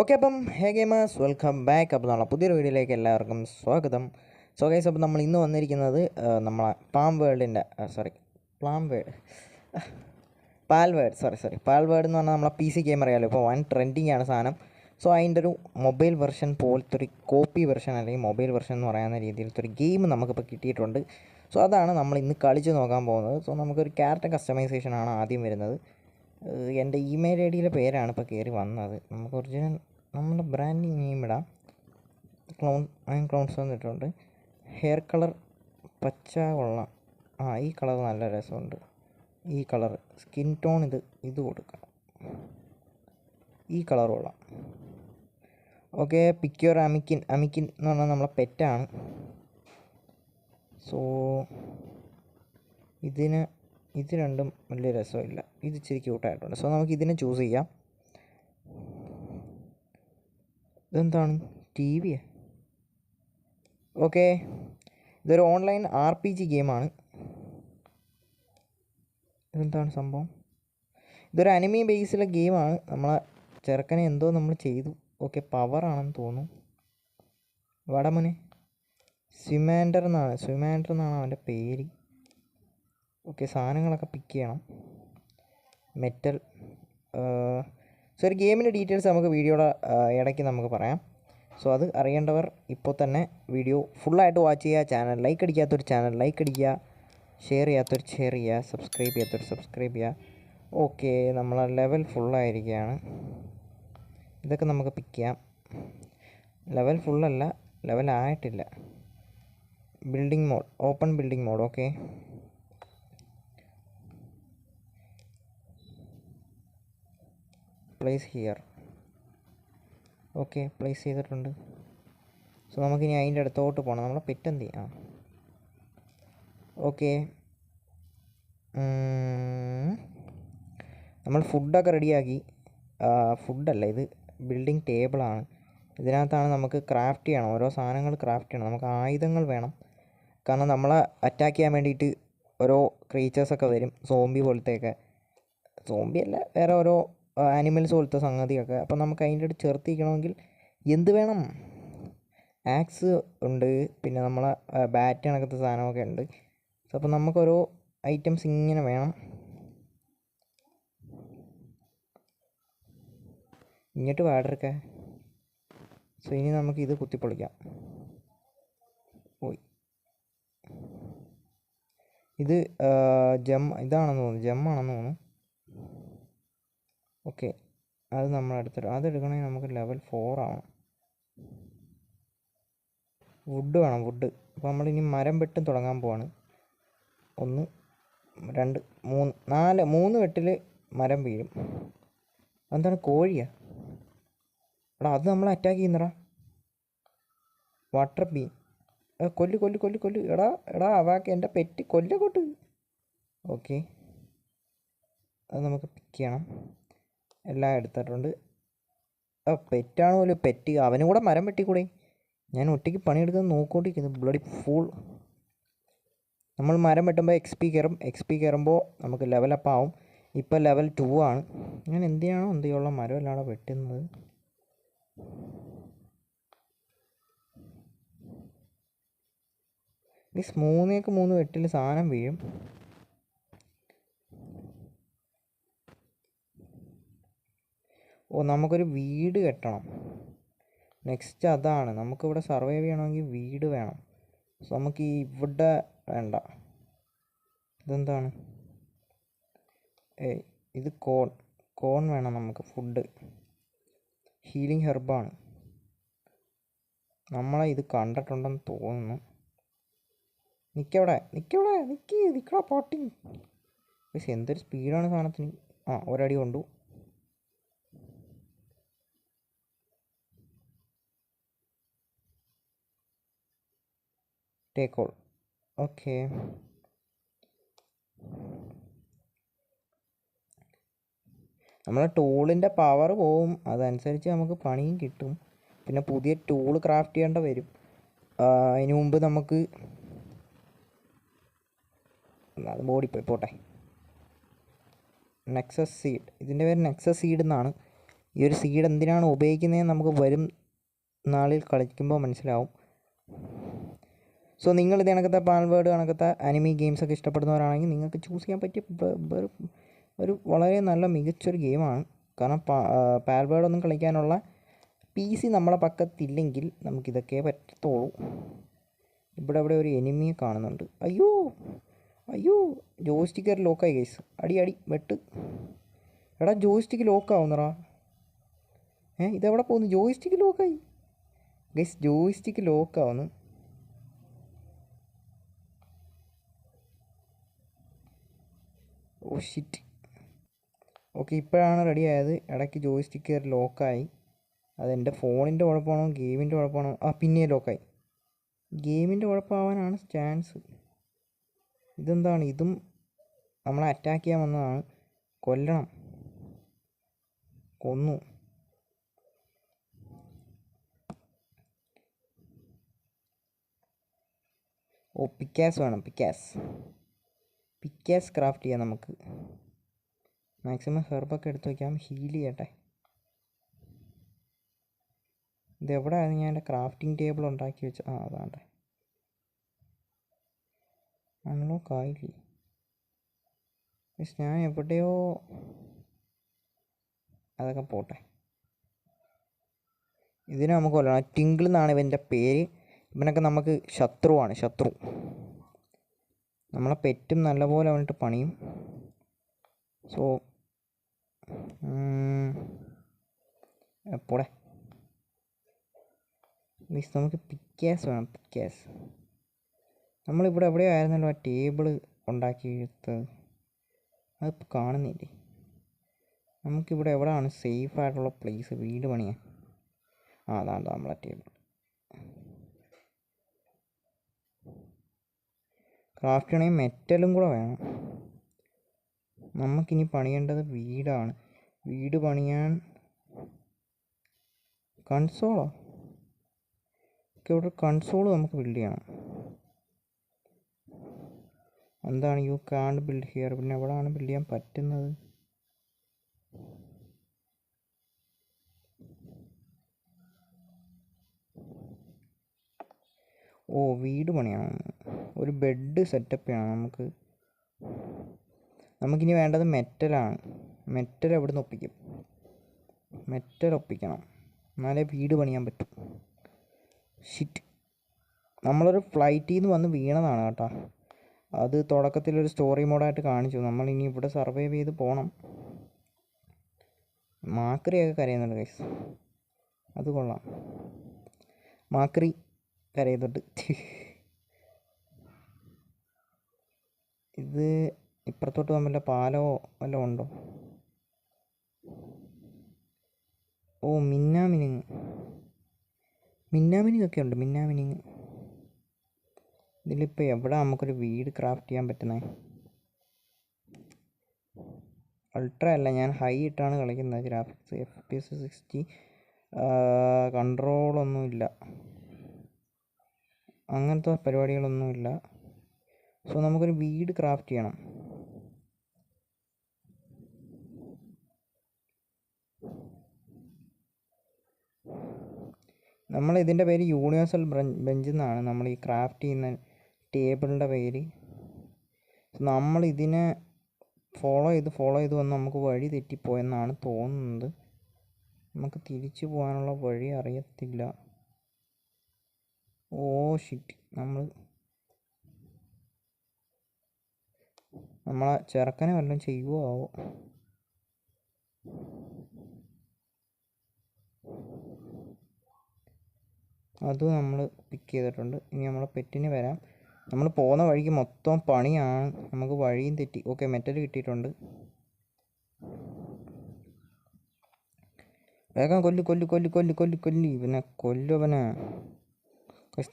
Okay അപ്പം ഹേ gamers welcome back. അപ്പോൾ നമ്മളെ പുതിയൊരു വീഡിയോയിലേക്ക് എല്ലാവർക്കും സ്വാഗതം. സോ ഗൈസ് അപ്പോൾ നമ്മൾ ഇന്ന് വന്നിരിക്കുന്നത് നമ്മളെ പാം വേൾഡിന്റെ sorry Palworld Palworld sorry sorry Palworld എന്ന് പറഞ്ഞാൽ നമ്മളെ പി സി ഗെയിം അറിയാലോ. ഇപ്പോൾ വൺ ട്രെൻഡിങ് ആണ് സാധനം. സോ അതിന്റെ ഒരു മൊബൈൽ വെർഷൻ പോലത്തെ ഒരു കോപ്പി വെർഷൻ അല്ലെങ്കിൽ മൊബൈൽ വെർഷൻ എന്ന് പറയുന്ന രീതിയിലത്തെ ഒരു ഗെയിം നമുക്കിപ്പോൾ കിട്ടിയിട്ടുണ്ട്. സോ അതാണ് നമ്മൾ ഇന്ന് കളിച്ച് നോക്കാൻ പോകുന്നത്. സോ നമുക്കൊരു ക്യാരക്ടർ കസ്റ്റമൈസേഷൻ ആണ് ആദ്യം വരുന്നത്. എന്റെ ഇമെയിൽ ഐ ഡിയിലെ പേരാണ് ഇപ്പോൾ കയറി വന്നത്. നമുക്ക് ഒറിജിനൽ നമ്മുടെ ബ്രാൻഡിങ് നെയിം ഇടാം. ക്ലൗൺ അയൺ ക്ലൗൺസ് വന്നിട്ടുണ്ട്. ഹെയർ കളർ പച്ച കൊള്ളാം ആ ഈ കളർ നല്ല രസമുണ്ട്. ഈ കളർ സ്കിൻ ടോൺ ഇത് ഇത് കൊടുക്കാം ഈ കളർ കൊള്ളാം. ഓക്കെ പിക്യോർ അമിക്കിൻ അമിക്കിൻ എന്ന് പറഞ്ഞാൽ നമ്മളെ പെറ്റാണ്. സോ ഇതിന് ഇത് രണ്ടും വലിയ രസമില്ല. ഇത് ഇച്ചിരി ക്യൂട്ടായിട്ടുണ്ട് സോ നമുക്ക് ഇതിനെ ചൂസ് ചെയ്യാം. ഇതെന്താണ്? ടി വിയാ ഓക്കെ ഇതൊരു ഓൺലൈൻ ആർ പി ജി ഗെയിമാണ് ഇതെന്താണ് സംഭവം? ഇതൊരു അനിമി ബേസിലെ ഗെയിമാണ് നമ്മളെ ചെറുക്കനെ എന്തോ നമ്മൾ ചെയ്തു. ഓക്കെ പവറാണെന്ന് തോന്നുന്നു. വടമുനെ സ്വിമാൻഡർ എന്നാണ്. സ്വിമാൻഡർ എന്നാണ് അവന്റെ പേര്. ഓക്കെ സാധനങ്ങളൊക്കെ പിക്ക് ചെയ്യണം. മെറ്റൽ സോ ഒരു ഗെയിമിന്റെ ഡീറ്റെയിൽസ് നമുക്ക് വീഡിയോയുടെ ഇടയ്ക്ക് നമുക്ക് പറയാം. സോ അത് അറിയേണ്ടവർ ഇപ്പോൾ തന്നെ വീഡിയോ ഫുള്ളായിട്ട് വാച്ച് ചെയ്യുക. ചാനൽ ലൈക്ക് അടിക്കാത്തൊരു ചാനൽ ലൈക്ക് അടിക്കുക. ഷെയർ ചെയ്യാത്തൊരു ഷെയർ ചെയ്യുക. സബ്സ്ക്രൈബ് ചെയ്യാത്തൊരു സബ്സ്ക്രൈബ് ചെയ്യുക. ഓക്കെ നമ്മളെ ലെവൽ ഫുള്ളായിരിക്കുകയാണ് ഇതൊക്കെ നമുക്ക് പിക്ക് ചെയ്യാം. ലെവൽ ഫുള്ളല്ല ലെവൽ ആയിട്ടില്ല. Building mode open building mode okay place here okay place ചെയ്തിട്ടുണ്ട്. സോ നമുക്കിനി അതിന്റെ അടുത്തോട്ട് പോകണം നമ്മളെ പെറ്റെന്ത് ചെയ്യാം? ഓക്കെ നമ്മൾ ഫുഡൊക്കെ റെഡിയാക്കി ഫുഡല്ല ഇത് ബിൽഡിംഗ് ടേബിളാണ് ഇതിനകത്താണ് നമുക്ക് ക്രാഫ്റ്റ് ചെയ്യണം. ഓരോ സാധനങ്ങൾ ക്രാഫ്റ്റ് ചെയ്യണം. നമുക്ക് ആയുധങ്ങൾ വേണം. കാരണം നമ്മളെ അറ്റാക്ക് ചെയ്യാൻ വേണ്ടിയിട്ട് ഓരോ ക്രീച്ചേഴ്സൊക്കെ വരും. സോംബി പോലത്തെയൊക്കെ. സോംബി അല്ല വേറെ ഓരോ ആനിമൽസ് പോലത്തെ സംഗതിയൊക്കെ. അപ്പം നമുക്ക് അതിന്റെ അടുത്ത് ചേർത്തിരിക്കണമെങ്കിൽ എന്ത് വേണം? ആക്സ് ഉണ്ട്. പിന്നെ നമ്മളെ ബാറ്റ് കണക്കത്തെ സാധനമൊക്കെ ഉണ്ട്. സോ അപ്പം നമുക്കോരോ ഐറ്റംസ് ഇങ്ങനെ വേണം. ഇങ്ങോട്ട് വാടർക്ക സോ ഇനി നമുക്ക് ഇത് കുത്തിപ്പൊളിക്കാം. പോയി. ഇത് ജം ഇതാണെന്ന് തോന്നുന്നു. ജമ്മാണെന്ന് തോന്നുന്നു. ഓക്കെ. അത് നമ്മൾ എടുത്തിട്ട് അതെടുക്കണമെങ്കിൽ നമുക്ക് ലെവൽ ഫോർ ആവണം. വുഡ് വേണം വുഡ്. അപ്പോൾ നമ്മളിനി മരം വെട്ടും തുടങ്ങാൻ പോവാണ്. ഒന്ന് രണ്ട് മൂന്ന് നാല് മൂന്ന് വെട്ടിൽ മരം വീഴും. എന്താണ് കോഴിയാ? എടാ അത് നമ്മൾ അറ്റാക്ക് ചെയ്യുന്നടാ. വാട്ടർ ബീൻ കൊല്ല് കൊല്ല് കൊല്ല് കൊല്ല്. എടാ എടാ അവാക്ക് എന്റെ പെറ്റ് കൊല്ലക്കോട്ട് കൊട്ട് ഓക്കെ. അത് നമുക്ക് പിക്ക് ചെയ്യണം. എല്ലാം എടുത്തിട്ടുണ്ട്. ആ പെറ്റാണ് പോലും പെറ്റ്? അവനും കൂടെ മരം വെട്ടിക്കൂടെ? ഞാൻ ഒറ്റയ്ക്ക് പണിയെടുക്കുന്നത് നോക്കിക്കൊണ്ടിരിക്കുന്നു. ബ്ലഡി ഫുൾ നമ്മൾ മരം വെട്ടുമ്പോൾ എക്സ് പി കയറും. എക്സ് പി കയറുമ്പോൾ നമുക്ക് ലെവൽ അപ്പ് ആവും. ഇപ്പോൾ ലെവൽ ടു ആണ്. ഞാൻ എന്തിനാണോ എന്തിയുള്ള മരം അല്ലാതെ വെട്ടുന്നത്? മീൻസ് മൂന്നേക്ക് മൂന്ന് വെട്ടിൽ സാധനം വീഴും. ഓ നമുക്കൊരു വീട് കെട്ടണം. നെക്സ്റ്റ് അതാണ്. നമുക്കിവിടെ സർവൈവ് ചെയ്യണമെങ്കിൽ വീട് വേണം. സോ നമുക്ക് ഈ ഇവിടെ വേണ്ട. ഇതെന്താണ്? ഏയ് ഇത് കോൺ കോൺ വേണം നമുക്ക് ഫുഡ് ഹീലിംഗ് ഹെർബാണ് നമ്മളെ ഇത് കണ്ടിട്ടുണ്ടെന്ന് തോന്നുന്നു. നിൽക്കവിടെ നിൽക്കവിടെ നിൽക്കി നിൽക്കടാ പാട്ടി പക്ഷെ എന്തൊരു സ്പീഡാണ് സാധനത്തിന്. ആ ഒരടി കൊണ്ടു. Take all okay. നമ്മളെ ടൂളിന്റെ പവർ പോവും. അതനുസരിച്ച് നമുക്ക് പണിയും കിട്ടും. പിന്നെ പുതിയ ടൂൾ ക്രാഫ്റ്റ് ചെയ്യേണ്ട വരും. അതിന് മുമ്പ് നമുക്ക് അത് ബോഡി പോയി പോട്ടെ. നെക്സസ് സീഡ് ഇതിന്റെ പേര് നെക്സസ് സീഡ് എന്നാണ്. ഈ ഒരു സീഡ് എന്തിനാണ് ഉപയോഗിക്കുന്നതെന്ന് നമുക്ക് വരും നാളിൽ കളിക്കുമ്പോൾ മനസ്സിലാവും. സോ നിങ്ങൾ ഇത് കണക്കത്തെ പാൽവേഡ് കണക്കത്തെ അനിമി ഗെയിംസൊക്കെ ഇഷ്ടപ്പെടുന്നവരാണെങ്കിൽ നിങ്ങൾക്ക് ചൂസ് ചെയ്യാൻ പറ്റിയ ഒരു വളരെ നല്ല മികച്ചൊരു ഗെയിമാണ് കാരണം പാ ഒന്നും കളിക്കാനുള്ള പി സി നമ്മളെ പക്കത്തില്ലെങ്കിൽ നമുക്കിതൊക്കെ പറ്റത്തുള്ളൂ. ഇവിടെ ഇവിടെ ഒരു എനിമിയെ കാണുന്നുണ്ട്. അയ്യോ അയ്യോ ജോയിസ്റ്റിക്കർ ലോക്കായി കേസ് അടി അടി വെട്ട്. എടാ ജോയിസ്റ്റിക്ക് ലോക്കാവുന്നറാ ഏ ഇതെവിടെ പോകുന്നു? ജോയിസ്റ്റിക്ക് ലോക്കായി ഗൈസ് ജോയിസ്റ്റിക്ക് ലോക്കാവുന്നു ഓ ഷിറ്റ് ഓക്കെ ഇപ്പോഴാണ് റെഡി ആയത്. ഇടയ്ക്ക് ജോയിസ്റ്റിക്ക് ലോക്കായി അതെന്റെ ഫോണിന്റെ കുഴപ്പമാണോ? ഗെയിമിന്റെ കുഴപ്പമാണോ? ആ പിന്നെ ലോക്കായി ഗെയിമിന്റെ കുഴപ്പമാവാനാണ് ചാൻസ് ഇതെന്താണ്? ഇതും നമ്മളെ അറ്റാക്ക് ചെയ്യാൻ വന്നതാണ്. കൊല്ലണം. കൊന്നു. ഓ പിക്കാസ് വേണം പിക്കാസ് പിക്കാസ് ക്രാഫ്റ്റ് ചെയ്യാം നമുക്ക്. മാക്സിമം ഹെർബൊക്കെ എടുത്ത് വയ്ക്കാം ഹീൽ ചെയ്യട്ടെ. ഇതെവിടെയാണ് ഞാൻ എന്റെ ക്രാഫ്റ്റിംഗ് ടേബിൾ ഉണ്ടാക്കി വെച്ച ആ അതാണ്ടെ. അൺലോക്ക് ആയില്ലേ? ഞാൻ എവിടെയോ അതൊക്കെ പോട്ടെ. ഇതിനെ നമുക്ക് കൊല്ലണം. ടിങ്കിൾ എന്നാണ് ഇവന്റെ പേര്. ഇവനൊക്കെ നമുക്ക് ശത്രുവാണ്. ശത്രു. നമ്മളെ പെറ്റും നല്ലപോലെ അവനിട്ട് പണിയും. സോ എപ്പോടെ മീൻസ് നമുക്ക് പിക്കാസ് വേണം പിക്കാസ് നമ്മളിവിടെ എവിടെയോ ആയിരുന്നല്ലോ ആ ടേബിൾ ഉണ്ടാക്കിയെടുത്തത് അതിപ്പോൾ കാണുന്നില്ലേ? നമുക്കിവിടെ എവിടെയാണ് സേഫ് ആയിട്ടുള്ള പ്ലേസ് വീട് പണിയാൻ? ആ അതാണ് നമ്മളെ ടേബിൾ ക്രാഫ്റ്റ് ചെയ്യണമെങ്കിൽ മെറ്റലും കൂടെ വേണം. നമുക്കിനി പണിയേണ്ടത് വീടാണ്. വീട് പണിയാൻ കൺസോളോ? ഇവിടെ കൺസോൾ നമുക്ക് ബിൽഡ് ചെയ്യണം. എന്താണ് യു കാണ്ട് ബിൽഡ് ഹിയർ പിന്നെ എവിടെയാണ് ബിൽഡ് ചെയ്യാൻ പറ്റുന്നത്? ഓ വീട് പണിയണം. ഒരു ബെഡ് സെറ്റപ്പ് ചെയ്യണം നമുക്ക്. നമുക്കിനി വേണ്ടത് മെറ്റലാണ് മെറ്റൽ എവിടെ നിന്ന് ഒപ്പിക്കും? മെറ്റൽ ഒപ്പിക്കണം. എന്നാലേ വീട് പണിയാൻ പറ്റും. ഷിറ്റ് നമ്മളൊരു ഫ്ലൈറ്റിൽ നിന്ന് വന്ന് വീണതാണ് കേട്ടോ. അത് തുടക്കത്തിലൊരു സ്റ്റോറി മോഡായിട്ട് കാണിച്ചു. നമ്മൾ ഇനി ഇവിടെ സർവൈവ് ചെയ്ത് പോകണം മാക്രിയൊക്കെ കരയുന്നുണ്ട് ഗൈസ് അത് കൊള്ളാം. മാക്രി കരയുന്നുണ്ട്. ഇത് ഇപ്പുറത്തോട്ട് വല്ല പാലോ വല്ലതും ഉണ്ടോ? ഓ മിന്നാമിനിങ് മിന്നാമിനിങ് ഒക്കെ ഉണ്ട് മിന്നാമിനിങ് ഇതിലിപ്പോൾ എവിടെ നമുക്കൊരു വീട് ക്രാഫ്റ്റ് ചെയ്യാൻ പറ്റുന്നത് അൾട്ര അല്ല ഞാൻ ഹൈ ഇട്ടാണ് കളിക്കുന്നത് graphics F P S sixty. കൺട്രോളൊന്നുമില്ല. അങ്ങനത്തെ പരിപാടികളൊന്നുമില്ല. സോ നമുക്കൊരു വീട് ക്രാഫ്റ്റ് ചെയ്യണം. നമ്മൾ ഇതിന്റെ പേര് യൂണിവേഴ്സൽ ബെഞ്ച് എന്നാണ് നമ്മൾ ഈ ക്രാഫ്റ്റ് ചെയ്യുന്ന ടേബിളിന്റെ പേര്. നമ്മൾ ഇതിനെ ഫോളോ ചെയ്ത് ഫോളോ ചെയ്ത് വന്ന് നമുക്ക് വഴി തെറ്റിപ്പോയെന്നാണ് തോന്നുന്നത്. നമുക്ക് തിരിച്ചു പോകാനുള്ള വഴി അറിയത്തില്ല. ഓ ഷിറ്റ് നമ്മൾ നമ്മളെ ചെറുക്കനെ വല്ലതും ചെയ്യുവോ ആവോ? അതും നമ്മൾ പിക്ക് ചെയ്തിട്ടുണ്ട്. ഇനി നമ്മളെ പെറ്റിന് വരാം. നമ്മൾ പോകുന്ന വഴിക്ക് മൊത്തം പണിയാണ്. നമുക്ക് വഴിയും തെറ്റി. ഓക്കെ മെറ്റൽ കിട്ടിയിട്ടുണ്ട്. വേഗം കൊല്ലു കൊല്ലു കൊല്ലു കൊല്ലു കൊല്ലു കൊല്ലു. ഇവനെ കൊല്ലു അവനെ.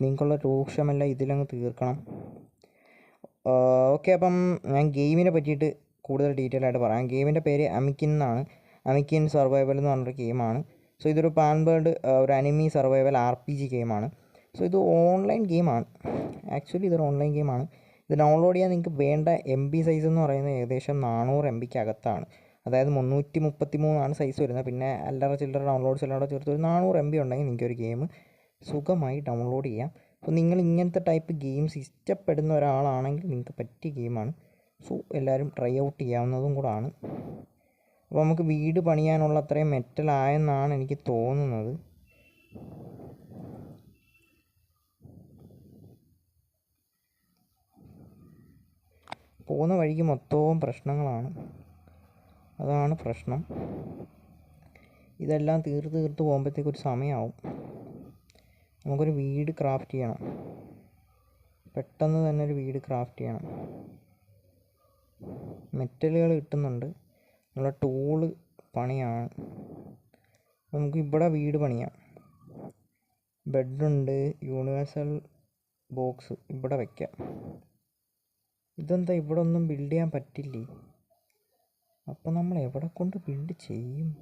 നിങ്ങൾക്കുള്ള രൂക്ഷമല്ല. ഇതിലങ്ങ് തീർക്കണം. ഓക്കെ അപ്പം ഞാൻ ഗെയിമിനെ പറ്റിയിട്ട് കൂടുതൽ ഡീറ്റെയിൽ ആയിട്ട് പറയാം. ഗെയിമിന്റെ പേര് അമിക്കിൻ എന്നാണ്. അമിക്കിൻ സർവൈവൽ എന്ന് പറഞ്ഞൊരു ഗെയിമാണ്. സോ ഇതൊരു പാൻബേർഡ് ഒരു anime survival R P G ഗെയിമാണ്. സോ ഇത് ഓൺലൈൻ ഗെയിമാണ്. ആക്ച്വലി ഇതൊരു ഓൺലൈൻ ഗെയിമാണ്. ഇത് ഡൗൺലോഡ് ചെയ്യാൻ നിങ്ങൾക്ക് വേണ്ട എം ബി സൈസ് എന്ന് പറയുന്നത് ഏകദേശം നാനൂറ് എം ബിക്ക് അകത്താണ്. അതായത് മുന്നൂറ്റി മുപ്പത്തി മൂന്നാണ് സൈസ് വരുന്നത്. പിന്നെ അല്ലറ ചില്ലറ ഡൗൺലോഡ്സ് എല്ലാം കൂടെ ചേർത്ത് ഒരു നാനൂറ് എം ബി ഉണ്ടെങ്കിൽ നിങ്ങൾക്ക് ഒരു ഗെയിം സുഖമായി ഡൗൺലോഡ് ചെയ്യാം. അപ്പോൾ നിങ്ങൾ ഇങ്ങനത്തെ ടൈപ്പ് ഗെയിംസ് ഇഷ്ടപ്പെടുന്ന ഒരാളാണെങ്കിൽ നിങ്ങൾക്ക് പറ്റിയ ഗെയിമാണ്. സോ എല്ലാവരും ട്രൈ ഔട്ട് ചെയ്യാവുന്നതും കൂടാണ്. അപ്പോൾ നമുക്ക് വീട് പണിയാനുള്ള അത്രയും മെറ്റലായെന്നാണ് എനിക്ക് തോന്നുന്നത്. പോകുന്ന വഴിക്ക് മൊത്തവും പ്രശ്നങ്ങളാണ്. അതാണ് പ്രശ്നം. ഇതെല്ലാം തീർത്ത് തീർത്ത് പോകുമ്പോഴത്തേക്കൊരു സമയമാവും. നമുക്കൊരു വീട് ക്രാഫ്റ്റ് ചെയ്യണം. പെട്ടെന്ന് തന്നെ ഒരു വീട് ക്രാഫ്റ്റ് ചെയ്യണം. മെറ്റലുകൾ കിട്ടുന്നുണ്ട്. നമ്മളെ ടൂൾ പണിയാണ്. നമുക്ക് ഇവിടെ വീട് പണിയാം. ബെഡുണ്ട് യൂണിവേഴ്സൽ ബോക്സ് ഇവിടെ വയ്ക്കാം ഇതെന്താ ഇവിടെ ഒന്നും ബിൽഡ് ചെയ്യാൻ പറ്റില്ലേ? അപ്പോൾ നമ്മൾ എവിടെ കൊണ്ട് ബിൽഡ് ചെയ്യും?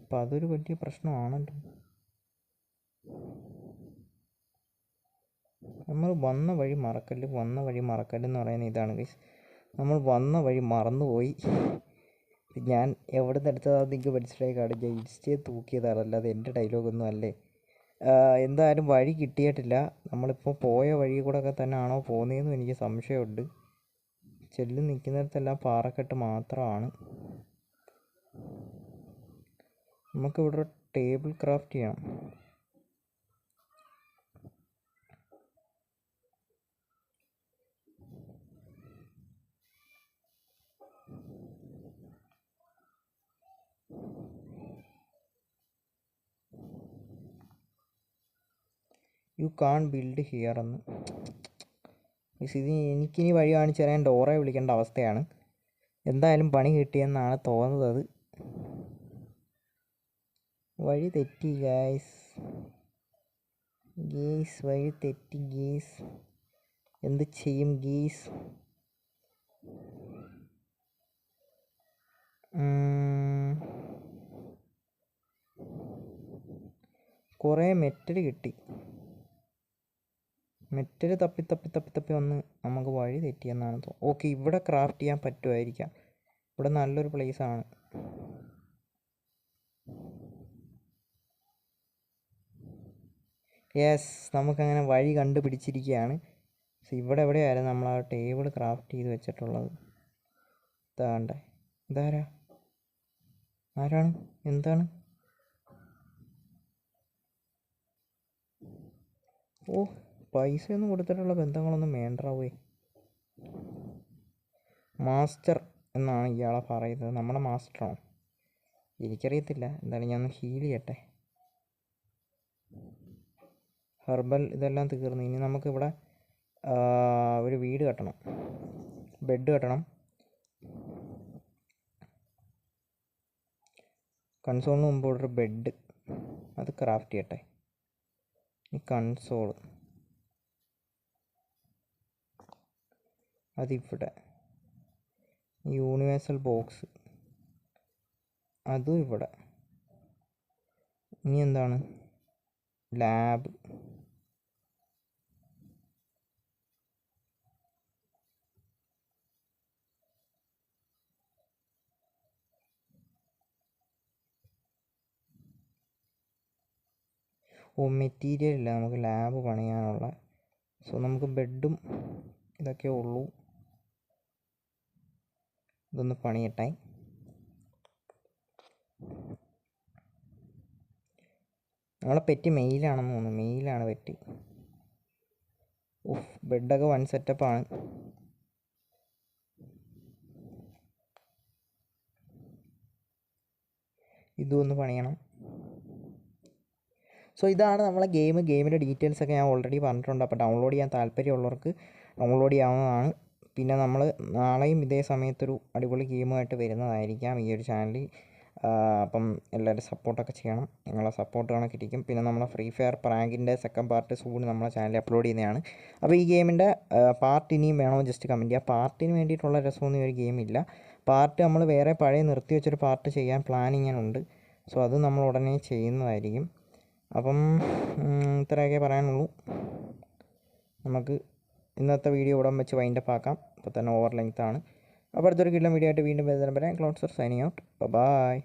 അപ്പം അതൊരു വലിയ പ്രശ്നമാണല്ലോ. നമ്മൾ വന്ന വഴി മറക്കല്ല് വന്ന വഴി മറക്കൽ എന്ന് പറയുന്ന ഇതാണ് ഗൈസ് നമ്മൾ വന്ന വഴി മറന്നുപോയി. ഞാൻ എവിടെ നിന്ന് എടുത്തതാ നിങ്ങൾക്ക് മനസ്സിലായി കാണും ഞാൻ ഇൻസ്റ്റേ തൂക്കിയതാണ് അല്ലാതെ എന്റെ ഡയലോഗൊന്നും അല്ലേ? എന്തായാലും വഴി കിട്ടിയിട്ടില്ല. നമ്മളിപ്പോൾ പോയ വഴി കൂടെ ഒക്കെ തന്നെ ആണോ പോകുന്നതെന്നും എനിക്ക് സംശയമുണ്ട്. ചെല്ലു നിൽക്കുന്നിടത്തെല്ലാം പാറക്കെട്ട് മാത്രമാണ്. നമുക്കിവിടെ ടേബിൾ ക്രാഫ്റ്റ് ചെയ്യണം. യു കാൺ ബിൽഡ് ഹിയർ എന്ന്. മിസ് ഇത് എനിക്കിനി വഴി കാണിച്ചു തരാൻ ഡോറെ വിളിക്കേണ്ട അവസ്ഥയാണ്. എന്തായാലും പണി കിട്ടിയെന്നാണ് തോന്നുന്നത് വഴി തെറ്റി ഗായ്സ് ഗീസ് വഴി തെറ്റി ഗീസ് എന്ത് ചെയ്യും ഗീസ് കുറേ മെറ്റൽ കിട്ടി. മെറ്റൽ തപ്പി തപ്പി തപ്പി തപ്പി വന്ന് നമുക്ക് വഴി തെറ്റിയെന്നാണ് തോന്നുന്നത്. ഓക്കെ ഇവിടെ ക്രാഫ്റ്റ് ചെയ്യാൻ പറ്റുമായിരിക്കാം. ഇവിടെ നല്ലൊരു ആണ്. യെസ് നമുക്കങ്ങനെ വഴി കണ്ടുപിടിച്ചിരിക്കുകയാണ്. സോ ഇവിടെ എവിടെയായിരുന്നു നമ്മൾ ആ ടേബിൾ ക്രാഫ്റ്റ് ചെയ്ത് വെച്ചിട്ടുള്ളത്? ഇതാണ്ടേ. ഇതാരാ? ആരാണ്? എന്താണ്? ഓ പൈസയൊന്നും കൊടുത്തിട്ടുള്ള ബന്ധങ്ങളൊന്നും വേണ്ടാവേ മാസ്റ്റർ എന്നാണ് ഇയാളെ പറയുന്നത്. നമ്മുടെ മാസ്റ്ററാണോ എനിക്കറിയത്തില്ല. എന്തായാലും ഞാൻ ഹീൽ ചെയ്യട്ടെ. ഹെർബൽ ഇതെല്ലാം തീർന്നു. ഇനി നമുക്കിവിടെ ഒരു വീട് കെട്ടണം. ബെഡ് കെട്ടണം. കൺസോളിന് മുമ്പോട്ടൊരു ബെഡ് അത് ക്രാഫ്റ്റ് ചെയ്യട്ടെ. ഈ കൺസോൾ അതിവിടെ. യൂണിവേഴ്സൽ ബോക്സ് അതും ഇവിടെ. ഇനി എന്താണ്? ലാബ് ഓ മെറ്റീരിയൽ ഇല്ല. നമുക്ക് ലാബ് പണിയാനുള്ള. സോ നമുക്ക് ബെഡും ഇതൊക്കെ ഉള്ളൂ. ഇതൊന്ന് പണിയട്ടെ. നമ്മളെ പെറ്റി മെയിലാണെന്ന് തോന്നുന്നു. മെയിലാണ് പെറ്റി. ഉഫ് ബെഡൊക്കെ വൺ സെറ്റപ്പാണ്. ഇതും ഒന്ന് പണിയണം. സോ ഇതാണ് നമ്മളെ ഗെയിം. ഗെയിമിന്റെ ഡീറ്റെയിൽസൊക്കെ ഞാൻ ഓൾറെഡി പറഞ്ഞിട്ടുണ്ട്. അപ്പോൾ ഡൗൺലോഡ് ചെയ്യാൻ താല്പര്യമുള്ളവർക്ക് ഡൗൺലോഡ് ചെയ്യാവുന്നതാണ്. പിന്നെ നമ്മൾ നാളെയും ഇതേ സമയത്തൊരു അടിപൊളി ഗെയിമുമായിട്ട് വരുന്നതായിരിക്കാം ഈ ഒരു ചാനലിൽ. അപ്പം എല്ലാവരും സപ്പോർട്ടൊക്കെ ചെയ്യണം. നിങ്ങളെ സപ്പോർട്ട് കണക്കിരിക്കും പിന്നെ നമ്മളെ ഫ്രീ ഫയർ പ്രാങ്കിന്റെ സെക്കൻഡ് പാർട്ട് സൂൺ നമ്മളെ ചാനലിൽ അപ്ലോഡ് ചെയ്യുന്നതാണ്. അപ്പോൾ ഈ ഗെയിമിന്റെ പാർട്ട് ഇനിയും വേണോ ജസ്റ്റ് കമന്റ് ചെയ്യുക. പാർട്ടിന് വേണ്ടിയിട്ടുള്ള രസമൊന്നും ഒരു ഗെയിമില്ല പാർട്ട് നമ്മൾ വേറെ പഴയ നിർത്തി വെച്ചൊരു പാർട്ട് ചെയ്യാൻ പ്ലാനിങ്ങുണ്ട് സോ അത് നമ്മൾ ഉടനെ ചെയ്യുന്നതായിരിക്കും. അപ്പം ഇത്രയൊക്കെ പറയാനുള്ളൂ. നമുക്ക് ഇന്നത്തെ വീഡിയോ ഉടൻ വെച്ച് വൈൻഡപ്പ് ആക്കാം. ഇപ്പോൾ തന്നെ ഓവർ ലെങ്ത്താണ് അപ്പോൾ അടുത്തൊരു കിലോ വീഡിയോ ആയിട്ട് വീണ്ടും വരുന്നതിന് പറയാം ക്ലോട്ട്സർ സൈനിങ് ഔട്ട് ബൈ